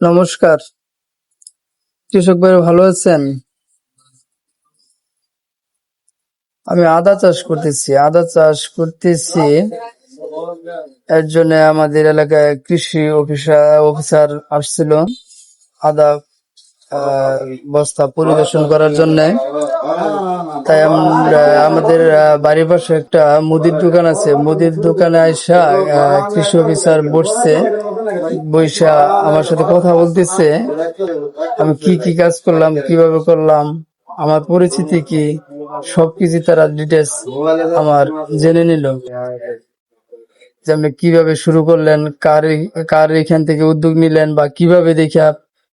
নমস্কার। কৃষক ভাই ভালো আছেন? আমি আদা চাষ করতেছি, আদা চাষ করতেছি। এর জন্য আমাদের এলাকায় কৃষি অফিসার অফিসার আসছিল, আদা বস্তা পরিদর্শন করার জন্য। তাই আমরা আমাদের বাড়ির পাশে একটা মুদির দোকান আছে। মুদির দোকানে আইসা কৃষি অফিসার বসছে। বৈশা আমার সাথে কথা বলতেছে। আমি কি কি কাজ করলাম কীভাবে করলাম আমার পরিচিতি কি সবকিছু তারা ডিটেলস আমার জেনে নিল। যে আপনি কীভাবে শুরু করলেন কার কার এখান থেকে উদ্যোগ নিলেন বা কীভাবে দেখা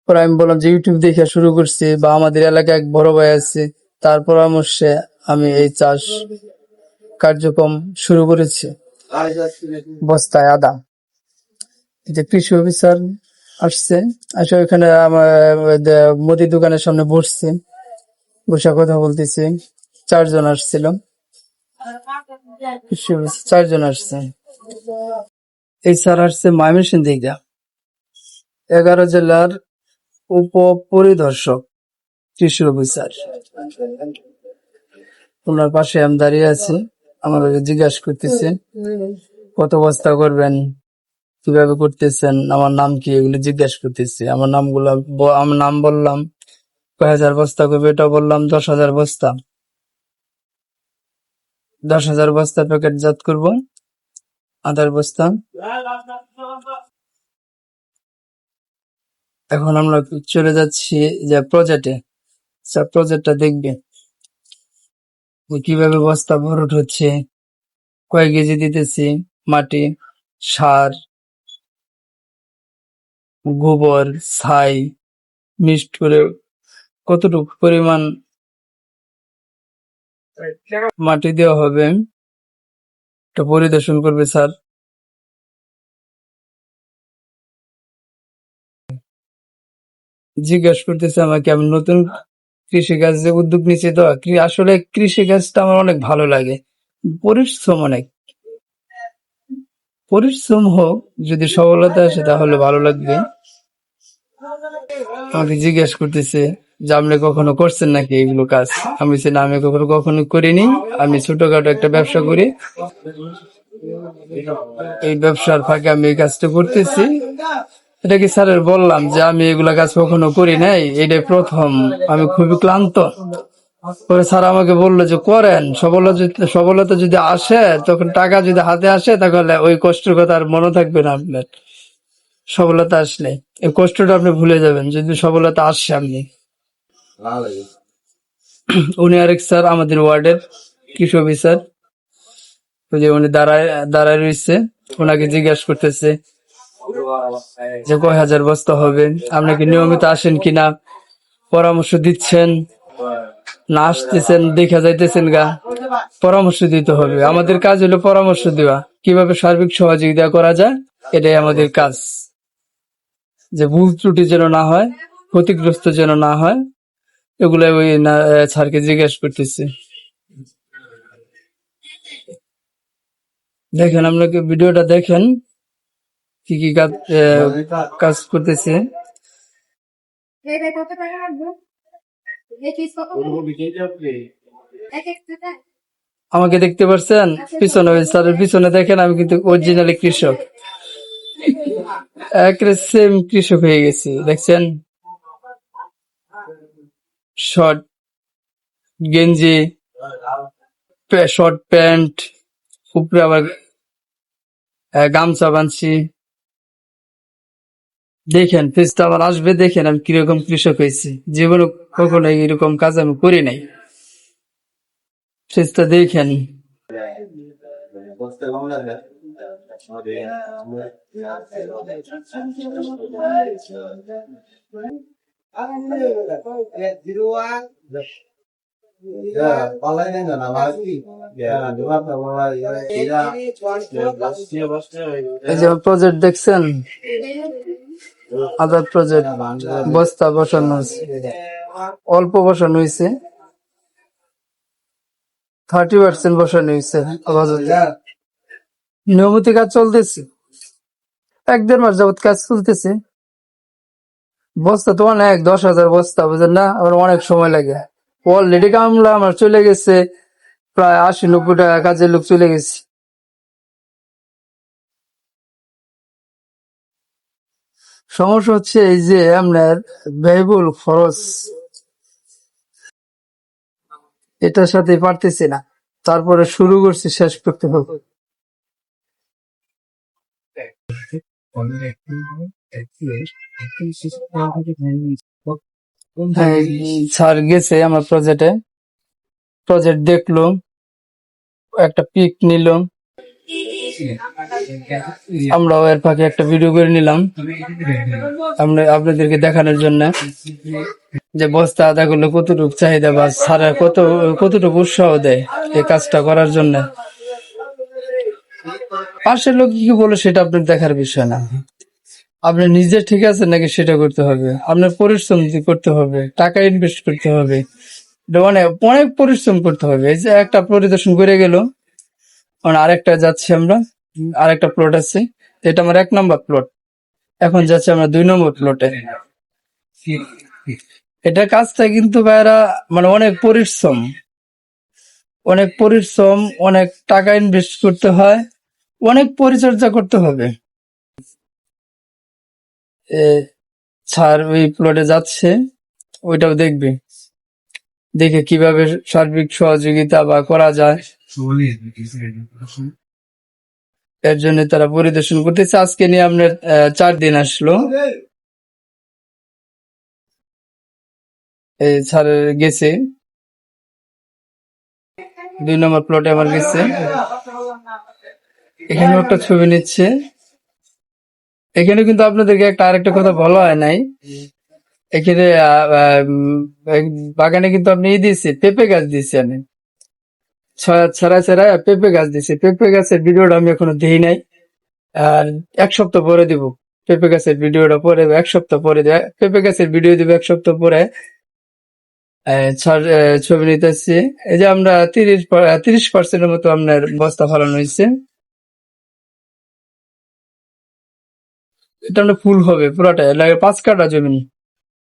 পরে আমি বললাম যে, ইউটিউব দেখে শুরু করছি বা আমাদের এলাকায় এক বড় ভাই আছে। তার পরামর্শে আমি এই চাষ কার্যক্রম শুরু করেছি। বস্তায় আদা। যে কৃষি অফিসার আসছে। আসে ওইখানে আমার, দে- মুদির দোকানের সামনে বসছে। বসে কথা বলতেছি। চারজন আসছিল। চারজন আসছে। এই স্যার আসছে ময়মনসিংহ থেকে এগারো জেলার উপ পরিদর্শক কৃষি অফিসার। ওনার পাশে আমি দাঁড়িয়ে আছি। আমাকে জিজ্ঞাসা করতেছে কত বস্তা করবেন? কীভাবে করতেছেন? আমার নাম কি? এগুলো জিজ্ঞাসা করতেছি। আমার নামগুলো আমার নাম বললাম, কয় হাজার বস্তা করবে এটা বললাম, দশ হাজার বস্তা। দশ হাজার বস্তা প্যাকেট জাত করব, আদার বস্তা। এখন আমরা চলে যাচ্ছি যে প্রজেক্টে প্রজেক্টটা দেখবে। কীভাবে বস্তা ভরট হচ্ছে, কয় কেজি দিতেছি, মাটি, সার, গোবর, ছাই মিক্সড করে কতটুকু পরিমাণ মাটি দেওয়া হবে, এটা পরিদর্শন করবে স্যার। জিজ্ঞাসা করতেছে আমাকে, আমি নতুন কৃষি যে উদ্যোগ নিচ্ছি তো আসলে কৃষি কাজটা আমার অনেক ভালো লাগে। পরিশ্রম অনেক। পরিশ্রম হোক, যদি সফলতা আসে তাহলে ভালো লাগবে। আমাকে জিজ্ঞেস করতেছে যে, আপনি কখনো করছেন নাকি এইগুলো কাজ? আমি বলছি, না, আমি কখনো কখনো করিনি। আমি ছোটখাটো একটা ব্যবসা করি। এই ব্যবসার ফাঁকে আমি এই কাজটা করতেছি। এটা কি স্যারের বললাম যে আমি এগুলা কাজ কখনো করি নাই? এটাই প্রথম। আমি খুবই ক্লান্ত। পরে স্যার আমাকে বলল যে, করেন। সফলতা যদি- সফলতা যদি আসে, তখন টাকা যদি হাতে আসে, তাহলে ওই কষ্টের কথা আর মনে থাকবে না আপনার। সফলতা আসলে। এই কষ্টটা আপনি ভুলে যাবেন। যদি সফলতা আসে আপনি। উনি আরেক স্যার আমাদের ওয়ার্ডের কৃষি অফিসার। যে উনি দাঁড়ায় দাঁড়ায় রয়েছে। ওনাকে জিজ্ঞাসা করতেছে যে কয় হাজার বস্তা হবে? আপনি কি নিয়মিত আসেন কিনা? পরামর্শ দিচ্ছেন? না আসতেছেন, দেখা যাইতেছেন গা। পরামর্শ দিতে হবে। আমাদের কাজ হলো পরামর্শ দেওয়া। কীভাবে সার্বিক সহযোগিতা করা যায়? এটাই আমাদের কাজ। যে ভুল ত্রুটি যেন না হয়, ক্ষতিগ্রস্ত যেন না হয় এগুলো ওই স্যারকে জিজ্ঞেস করতেছি। দেখেন, আপনাকে ভিডিওটা দেখেন। কি কি কাজ কাজ করতেছে? এটা কত টাকা রাখব এই পিস কত এক এক টাকা। আমাকে দেখতে পাচ্ছেন পিছনে ওই স্যারের পিছনে দেখেন আমি কিন্তু অরিজিনালি কৃষক। সেম কৃষক হয়ে গেছি দেখছেন? শর্ট গেঞ্জি শর্ট প্যান্ট উপরে আবার গামছা বানছি দেখেন পেজটা আবার আসবে, দেখেন আমি কীরকম কৃষক হয়েছি। জীবনে কখনো এরকম কাজ আমি করি নাই। পেজটা দেখেন। প্রজেক্ট দেখছেন? আদার প্রজেক্ট বস্তা বসানো হয়েছে। অল্প বসানো হয়েছে। থার্টি পার্সেন্ট বসানো হয়েছে নিয়মিত কাজ চলতেছে। এক দেড় মাস যাবত কাজ চলতেছে। বস্তা তো অনেক, দশ হাজার বস্তা বুঝেন না? আমার অনেক সময় লাগে। অলরেডি কামলা আমার চলে গেছে, প্রায় আশি নব্বই টাকা কাজের লোক চলে গেছে। সমস্যা হচ্ছে এই যে আপনার ব্যয়বহুল খরচ। এটার সাথে পারতেছি না। তারপরে শুরু করছি শেষ করতে হবে। হ্যাঁ, স্যার গেছে আমার প্রজেক্টে প্রজেক্ট দেখল একটা পিক নিল আমরাও এর ফাঁকে একটা ভিডিও করে নিলাম। আমরা আপনাদেরকে দেখানোর জন্য যে বস্তা আদা করলে কতটুকু চাহিদা বা সারা কত, কতটুকু উৎসাহ দেয় এই কাজটা করার জন্য। পাশের লোক কি বলে সেটা আপনার দেখার বিষয় না। আপনি নিজে ঠিক আছে নাকি সেটা করতে হবে? আপনার পরিশ্রম করতে হবে, টাকা ইনভেস্ট করতে হবে। অনেক অনেক পরিশ্রম করতে হবে। এই যে একটা পরিদর্শন করে গেল মানে আরেকটা যাচ্ছি আমরা আরেকটা প্লট আছে। এটা আমার এক নম্বর প্লট এখন যাচ্ছে আমরা দুই নম্বর প্লটে এটা কাজটা কিন্তু ভাইরা মানে অনেক পরিশ্রম। অনেক পরিশ্রম, অনেক টাকা ইনভেস্ট করতে হয়, অনেক পরিচর্যা করতে হবে। স্যার ওই প্লটে যাচ্ছে, ওইটাও দেখবে। দেখে কীভাবে সার্বিক সহযোগিতা বা করা যায়। এর জন্য তারা পরিদর্শন করতেছে। আজকে নিয়ে আপনার চার দিন আসলো। স্যার গেছে। দুই নম্বর প্লটে আমার গেছে। এখানে একটা ছবি নিচ্ছে। এখানে কিন্তু আপনাদেরকে একটা আরেকটা কথা বলা হয় নাই। এখানে বাগানে কিন্তু আপনি ই দিয়েছে, পেঁপে গাছ দিয়েছে আমি। ছড়া ছড়া পেঁপে গাছ দিয়েছে। পেঁপে গাছের ভিডিওটা আমি এখনও দিই নাই। আর এক সপ্তাহ পরে দিব। পেঁপে গাছের ভিডিওটা পরে এক সপ্তাহ পরে পেঁপে গাছের ভিডিও দিব এক সপ্তাহ পরে। ছবি নিতেছি এই যে আমরা তিরিশ তিরিশ পার্সেন্টের মতো আপনার বস্তা ফলানো হয়েছে। এটা আমরা ফুল হবে পুরোটা পাঁচ কাটা জমি।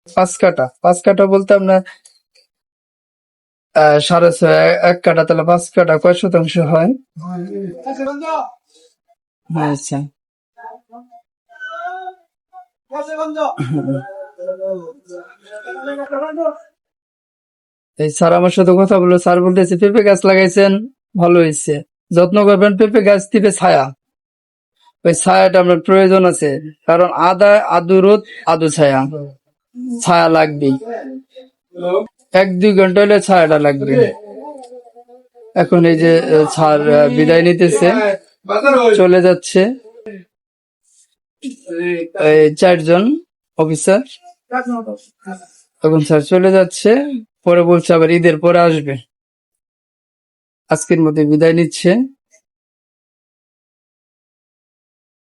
পাঁচ কাটা পাঁচ কাটা বলতে আপনার সাড়ে ছয়, এক কাটা তাহলে পাঁচ কাটা কয় শতাংশ হয়? আচ্ছা। এই স্যার আমার সাথে কথা বলল। স্যার বলতেছে, পেঁপে গাছ লাগাইছেন, ভালো হয়েছে যত্ন করবেন, পেঁপে গাছ দিবে ছায়া। ওই ছায়াটা আপনার প্রয়োজন আছে। কারণ আদা, আদু রোদ, আদু ছায়া। ছায়া লাগবেই। এক দুই ঘণ্টা হলে ছায়াটা লাগবে এখন এই যে আহ, বিদায় নিতেছে। চলে যাচ্ছে। চারজন অফিসার। এখন স্যার চলে যাচ্ছে। পরে বলছে আবার ঈদের পরে আসবে। আজকের মধ্যে বিদায় নিচ্ছে।